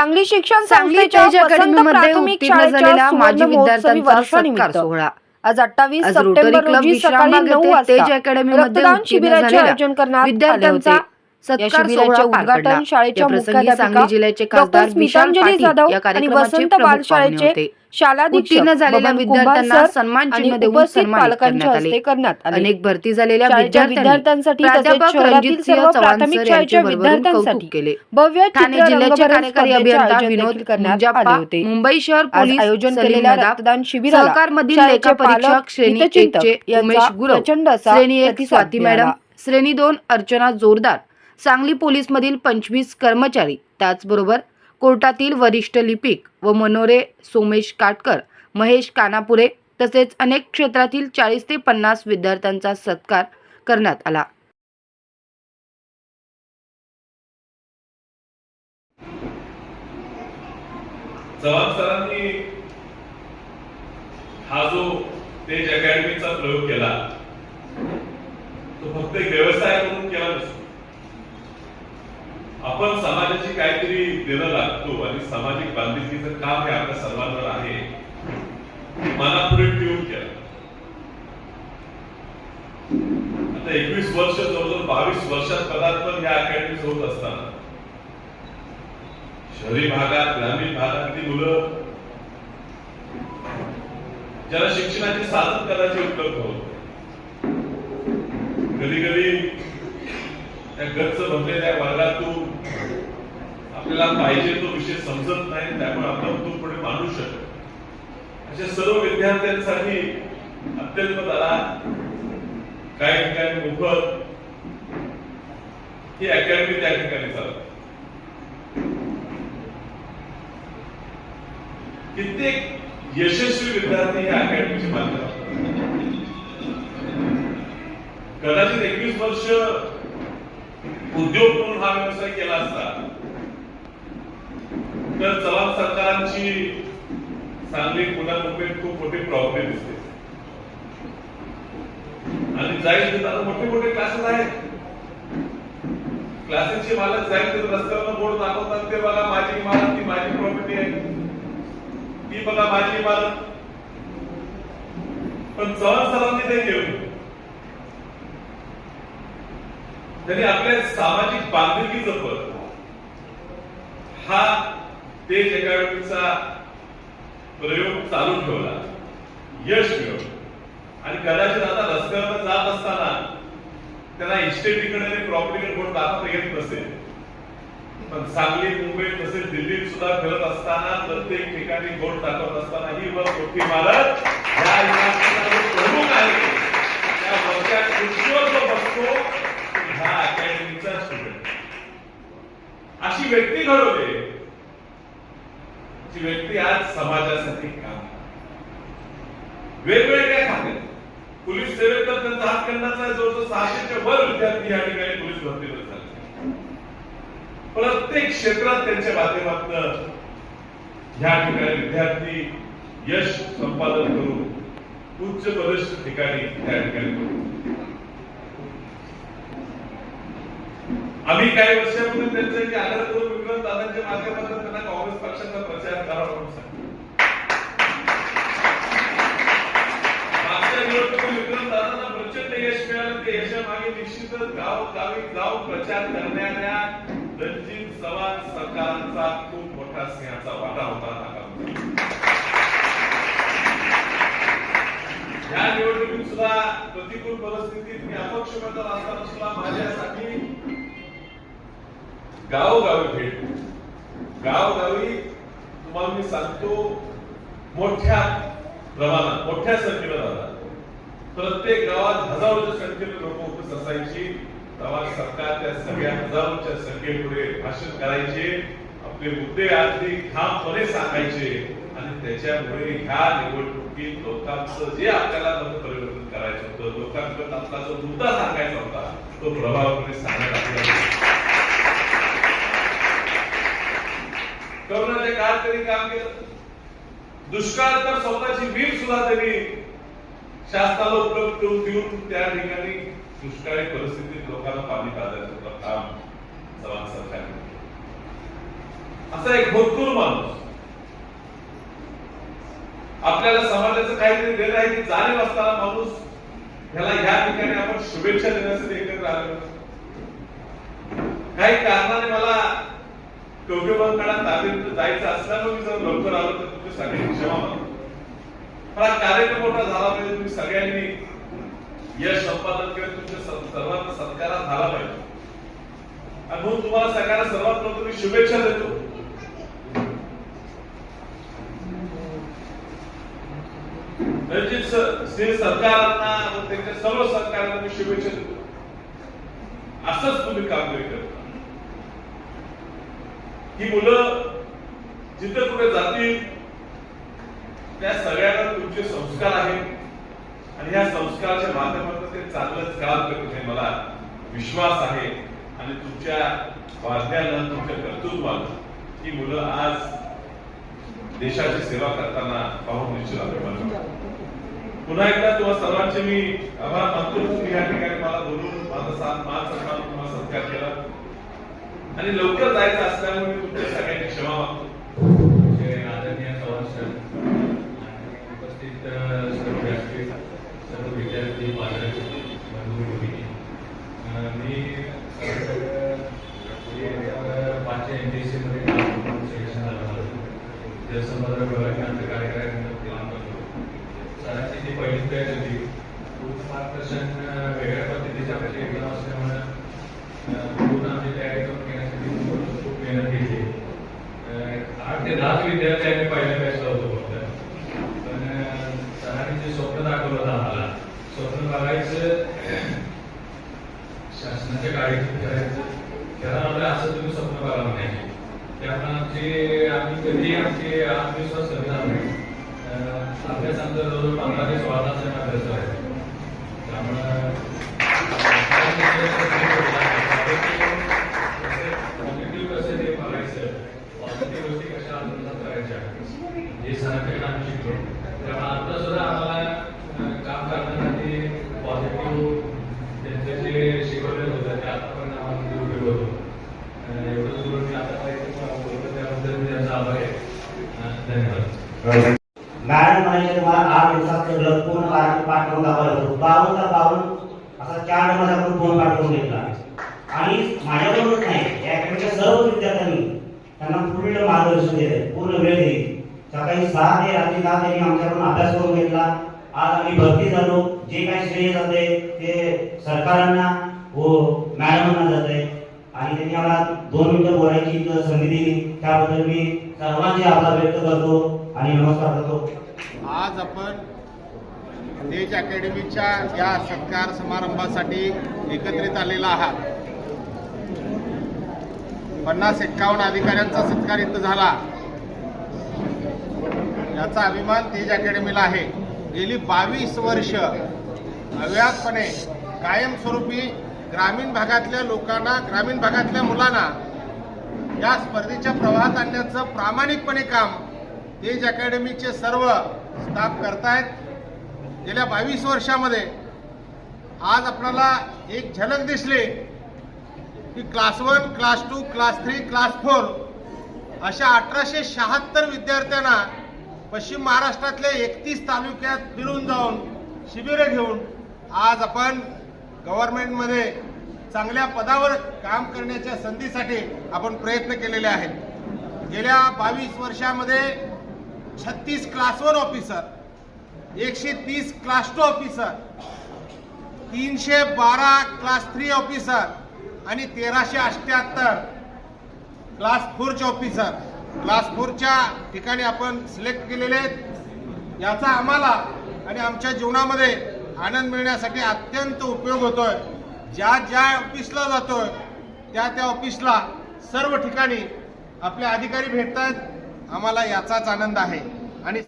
सांगली शिक्षण सांगली संस्थेच्या तेज अकॅडमीमध्ये प्राथमिक उत्तीर्ण शाळेच्या झालेल्या माजी सुवर्ण महोत्सवी विद्यार्थ्यांचा सत्कार वर्षानिमित्त सोहळा. आज अठ्ठावीस सप्टेंबर रोजी सकाळी नऊ तेज अकॅडमीमध्ये शिबिराचे आयोजन करण्यात विद्यार्थ्यांचा सत्कार उद्घाटन शाळेच्या मुख्याध्यापिका जिल्ह्याचे डॉक्टर खासदार विशाल स्मितांजली जाधव आणि वसंत प्रमुख पाहुणे शालाधीक्षक उत्तीर्ण झालेल्या विद्यार्थ्यांना सन्मान चिन्ह देऊन पालकांच्या करण्यात हस्ते अनेक भरती झालेल्या विद्यार्थ्यांसाठी विद्यार्थ्यांसाठी केले. भव्य ठाणे जिल्ह्याचे कार्यकारी अभियंता विनोद करण्यात आले होते. मुंबई शहर पोलीस आयोजन केलेल्या रक्तदान शिबिराला सहकारमधील लेखा परीक्षक श्रेणी एकचे उमेश गुरव श्रेणी एक स्वाती. मॅडम श्रेणी दोन अर्चना जोरदार सांगली पोलीस मधील पंचवीस कर्मचारी त्याचबरोबर कोर्टातील वरिष्ठ लिपिक व मनोरे सोमेश काटकर महेश कानापुरे तसेच अनेक क्षेत्रातील चाळीस ते पन्नास विद्यार्थ्यांचा सत्कार करण्यात आला. चव्हाण सरांनी हा जो तेज अकॅडमीचा प्रयोग केला तो फक्त एक व्यवसाय म्हणून केला नसतो. आपण समाजाची काहीतरी देणं लागतो आणि सामाजिक बांधिलकीचं काम हे आपल्या सर्वांवर आहे. हे मनापुढे ठेवून घ्या. आता एकवीस वर्ष जवळजवळ बावीस वर्षात पदार्पण या अकॅडमीज होत असताना शहरी भागात ग्रामीण भागातली मुलं? ज्याला शिक्षणाचे साधन कदाचित उपलब्ध होत कधी कधी त्या गच्च भरलेल्या वर्गातून आपल्याला पाहिजे तो विषय समजत नाही त्यामुळे आपण तो पुढे मांडू शकतो अशा सर्व विद्यार्थ्यांसाठी अत्यल्प दरात काही ठिकाणी मोफत ही अकॅडमी त्या ठिकाणी चालते कित्येक यशस्वी विद्यार्थी ह्या अकॅडमीचे मालक कदाचित एकवीस वर्ष उद्योग म्हणून हा व्यवसाय केला असता तर चव्हाण सरकारांची सांगली पुन्हा मुंबईत खूप मोठी प्रॉब्लेम दिसते. आणि जाईल तिथं मोठे मोठे क्लासेस आहेत. क्लासेसचे मालक जाईल तिथं रस्त्यावर बोर्ड दाखवतात ते बघा माझी इमारत ती माझी प्रॉपर्टी आहे. ती बघा माझी इमारत. पण चव्हाण सरांनी ते केलं. त्यांनी आपल्या सामाजिक बांधिलकी जपत हा तेज अकॅडमीचा प्रयोग चालू ठेवला. यश मिळवलं. आणि कदाचित आता रस्त्यावर जात असताना त्यांना इस्टेटीकडे आणि प्रॉपर्टीकडे कोण दाखवता येत नसेल. पण सांगली मुंबई तसेच दिल्लीत सुद्धा फिरत असताना प्रत्येक ठिकाणी बोट दाखवत असताना ही वर मोठी इमारत या प्रमुख आहे. त्या वरच्या खुर्चीवर जो बसतो ह्या अकॅडमीचा स्टुडंट अशी व्यक्ती घडवली. जी व्यक्ती आज समाजासाठी काम वेगवेगळ्या खात्यात. पोलीस सेवेत तर त्यांचा हात करण्याचा जवळजवळ सहाशेच्या वर विद्यार्थी या ठिकाणी पोलीस भरतीवर झाले. प्रत्येक क्षेत्रात त्यांच्या माध्यमातून ह्या ठिकाणी विद्यार्थी यश संपादन करून उच्च पदस्थ ठिकाणी त्या ठिकाणी आम्ही काही वर्षापूर्वी त्यांचे जे आदर करून विक्रम दादांच्या माध्यमातून त्यांना काँग्रेस पक्षाचा प्रचार करावा म्हणून सांगितलं निवडणुकीत विक्रम दादांना प्रचंड यश मिळालं ते यशामागे निश्चितच गाव गावी जाऊन प्रचार करणाऱ्या रणजित चव्हाण सरकारांचा खूप मोठा सिंहाचा वाटा होता नाकाबंदी. या निवडणुकीत सुद्धा प्रतिकूल परिस्थितीत मी अपक्ष उमेदवार असताना सुद्धा माझ्यासाठी गावोगावी भेट. गावोगावी तुम्हाला मी सांगतो मोठ्या प्रमाणात मोठ्या संख्येनं राहतात प्रत्येक गावात हजारोच्या संख्येने लोक उपस्थित असायची. तेव्हा सरकार त्या सगळ्या हजारोच्या संख्येपुढे भाषण करायचे. आपले मुद्दे अगदी ठामपणे सांगायचे. आणि त्याच्यामुळे ह्या निवडणुकीत लोकांचं जे आपल्याला परिवर्तन करायचं होतं लोकांकडून आपला जो मुद्दा सांगायचा होता तो प्रभावपणे सांगण्यात आपल्याला करोनाच्या काळात त्यांनी काम केलं. दुष्काळ तर स्वतःची वीर सुद्धा त्यांनी शासनाला उपलब्ध करून देऊन त्या ठिकाणी दुष्काळी परिस्थितीत लोकांना पाणी पाजायचं काम चव्हाण सरकारने असा एक भरपूर माणूस आपल्याला समाजाचं काहीतरी देणं आहे की जाणीव असताना माणूस ह्याला ह्या ठिकाणी आपण शुभेच्छा देण्यासाठी एकत्र आलो. काही कारणाने मला कवठेबांकडे ताबेत जायचं असल्यामुळे मी जर लवकर आलो तर तुम्ही सगळ्यांनी क्षमा मागतो पण हा कार्यक्रम मोठा झाला पाहिजे तुम्ही सगळ्यांनी यश संपादन केलं तुमच्या सर्व- सर्वांचा सत्कारात झाला पाहिजे. आणि म्हणून तुम्हाला सगळ्यांना सर्वात प्रथम मी शुभेच्छा देतो. रणजित सिंह सरकारांना त्यांच्या सर्व सरकारांना मी शुभेच्छा देतो. असंच तुम्ही कामगिरी करतो ही मुलं जिथे कुठे जातील त्या सगळ्यांना तुमचे संस्कार आहेत. आणि या संस्काराच्या माध्यमातून ते चांगलंच काम करत हे मला विश्वास आहे. आणि तुमच्या वागण्यानं तुमच्या कर्तृत्वानं ही मुलं आज देशाची सेवा करताना पाहून निश्चित अभिमान पुन्हा एकदा तुम्हा सर्वांचे मी आभार मानतो. तुम्ही या ठिकाणी मला बोलून माझा साथ मान सन्मान तुम्हाला सत्कार केला. आणि लवकर जायचं असल्यामुळे मी तुमच्या सगळ्यांची क्षमा मागतो. आदरणीय चव्हाण सर उपस्थित सर्व व्यासपीठ सर्व विद्यार्थी पालक बंधू भगिनी. मी खरंतर, अ, पाचशे एम डी सी मध्ये सिलेक्शन जलसंपदा विभागात कार्यक्रम काम करतो. सरांची जी पहिली तयारी होती पूर्ण मार्गदर्शन वेगळ्या पद्धतीच्या आपल्याला असल्यामुळे अ, पूर्ण आम्ही तयारी करून घेण्यासाठी खूप खूप मेहनत घेतली अह, आठ ते दहाच विद्यार्थी आम्ही पहिल्या बॅचला होतो. फक्त पण सरांनी जे स्वप्न दाखवलं होतं आम्हाला स्वप्न बघायचं शासनाच्या गाडीतून करायचं त्याला आपलं असं तुम्ही स्वप्न बघा म्हणायचे. त्यामुळे आमचे आम्ही कधी आमचे आत्मविश्वास कमी झाला नाही अभ्यास आमचा जवळजवळ पंधरा ते सोळा तास अभ्यास आहे. त्यामुळं पॉझिटिव्ह कसं ते बघायचं पॉझिटिव्ह गोष्टी कशा आत्मसात करायच्या? हे सारखं आम्ही शिकलो. त्यामुळे आता सुद्धा आम्हाला काम करण्यासाठी पॉझिटिव्ह त्यांचं जे शिकवलेलं होतं ते आतापर्यंत आम्हाला उपयोग होतो एवढंच बोलून मी आतापर्यंत बोलतो त्याबद्दल मी त्यांचा आभार आहे. धन्यवाद. मॅडम म्हणाले तुम्हाला आठ दिवसात सगळं पूर्ण पाठ पाठवून दाखवलं होतं. बावन्न तर बावन्न असा चार नंबर आपण पूर्ण पाठवून घेतला. आणि माझ्याबरोबरच नाही या अकॅडमीच्या सर्व विद्यार्थ्यांनी त्यांना पूर्ण मार्गदर्शन दिले पूर्ण वेळ दिली. सकाळी सहा ते रात्री दहा त्यांनी आमच्याकडून अभ्यास करून घेतला. आज आम्ही भरती झालो. जे काही श्रेय जाते ते सरकारांना व मॅडमांना जाते आणि त्यांनी आम्हाला दोन मिनिटं बोलायची संधी दिली. त्याबद्दल मी सर्वांचे आभार व्यक्त करतो आणि नमस्कार करतो. आज आपण तेज अकॅडमीच्या या सत्कार समारंभासाठी एकत्रित आलेला आहात. पन्नास एक्कावन्न अधिकाऱ्यांचा सत्कार इथं झाला. याचा अभिमान तेज अकॅडमीला आहे. गेली बावीस वर्ष अव्याहतपणे कायमस्वरूपी ग्रामीण भागातल्या लोकांना ग्रामीण भागातल्या मुलांना या स्पर्धेच्या प्रवाहात आणण्याचं प्रामाणिकपणे काम तेज अकॅडमीचे सर्व स्टाफ करतायत. गेल्या बावीस वर्षामध्ये आज आपल्याला एक झलक दिसली. की class one class two class three class four अशा अठराशे शहात्तर विद्यार्थ्यांना पश्चिम महाराष्ट्रातल्या एकतीस तालुक्यात फिरून जाऊन शिबिरं घेऊन आज आपण गव्हर्नमेंटमध्ये चांगल्या पदावर काम करण्याच्या संधीसाठी आपण प्रयत्न केलेले आहेत. गेल्या बावीस वर्षामध्ये छत्तीस क्लास वन ऑफिसर एकशे तीस क्लास टू ऑफिसर तीनशे बारा क्लास थ्री ऑफिसर आणि तेराशे अठ्ठ्याहत्तर क्लास फोरचे ऑफिसर क्लास फोरच्या ठिकाणी आपण सिलेक्ट केलेले आहेत. याचा आम्हाला आणि आमच्या जीवनामध्ये आनंद मिळण्यासाठी अत्यंत उपयोग होतोय. ज्या ज्या ऑफिसला जातोय त्या त्या ऑफिसला सर्व ठिकाणी आपले अधिकारी भेटतात आम्हाला याचाच आनंद आहे. आणि